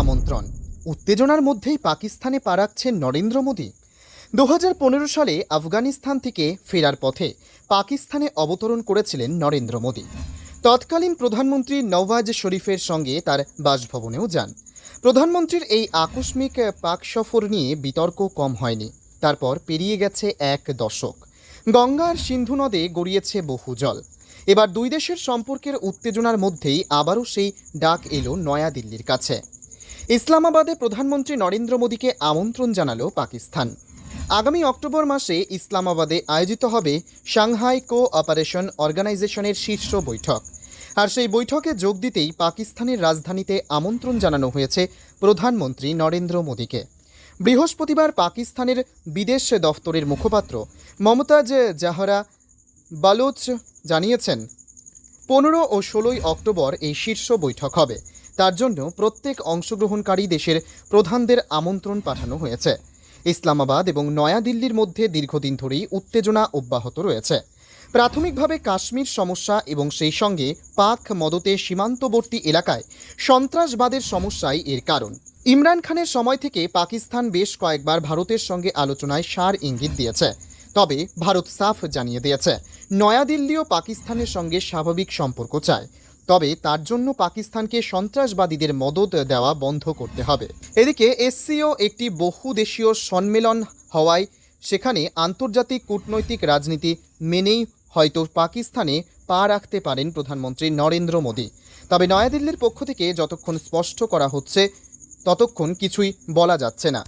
আমন্ত্রণ। উত্তেজনার মধ্যেই পাকিস্তানে পা রাখছেন নরেন্দ্র মোদী। দু হাজার পনেরো সালে আফগানিস্তান থেকে ফেরার পথে পাকিস্তানে অবতরণ করেছিলেন নরেন্দ্র মোদী। তৎকালীন প্রধানমন্ত্রী নওয়াজ শরীফের সঙ্গে তার বাসভবনেও যান। প্রধানমন্ত্রীর এই আকস্মিক পাক সফর নিয়ে বিতর্ক কম হয়নি। তারপর পেরিয়ে গেছে এক দশক। গঙ্গার সিন্ধু নদে গড়িয়েছে বহু জল। এবার দুই দেশের সম্পর্কের উত্তেজনার মধ্যেই আবারও সেই ডাক এলো নয়াদিল্লির কাছে। ইসলামাবাদে প্রধানমন্ত্রী নরেন্দ্র মোদীকে আমন্ত্রণ জানালো পাকিস্তান। আগামী অক্টোবর মাসে ইসলামাবাদে আয়োজিত হবে সাংহাই কো অপারেশন অর্গানাইজেশনের শীর্ষ বৈঠক। আর সেই বৈঠকে যোগ দিতেই পাকিস্তানের রাজধানীতে আমন্ত্রণ জানানো হয়েছে প্রধানমন্ত্রী নরেন্দ্র মোদীকে। বৃহস্পতিবার পাকিস্তানের বিদেশ দফতরের মুখপাত্র মমতাজ জাহরা বালোচ জানিয়েছেন, পনেরো ও ষোলোই অক্টোবর এই শীর্ষ বৈঠক হবে। তার জন্য প্রত্যেক অংশগ্রহণকারী দেশের প্রধানদের আমন্ত্রণ পাঠানো হয়েছে। ইসলামাবাদ এবং নয়াদিল্লির মধ্যে দীর্ঘদিন ধরেই উত্তেজনা অব্যাহত রয়েছে। প্রাথমিকভাবে কাশ্মীর সমস্যা এবং সেই সঙ্গে পাক মদতে সীমান্তবর্তী এলাকায় সন্ত্রাসবাদের সমস্যাই এর কারণ। ইমরান খানের সময় থেকে পাকিস্তান বেশ কয়েকবার ভারতের সঙ্গে আলোচনায় সার ইঙ্গিত দিয়েছে। তবে ভারত সাফ জানিয়ে দিয়েছে, নয়াদিল্লিও পাকিস্তানের সঙ্গে স্বাভাবিক সম্পর্ক চায়। তবে তার জন্য পাকিস্তানকে সন্ত্রাসবাদীদের মদত দেওয়া বন্ধ করতে হবে। এদিকে এসসিও একটি বহুদেশীয় সম্মেলন হওয়ায় সেখানে আন্তর্জাতিক কূটনৈতিক রাজনীতি মেনেই হয়তো পাকিস্তানে পা রাখতে পারেন প্রধানমন্ত্রী নরেন্দ্র মোদী। তবে নয়াদিল্লির পক্ষ থেকে যতক্ষণ স্পষ্ট করা হচ্ছে, ততক্ষণ কিছুই বলা যাচ্ছে না।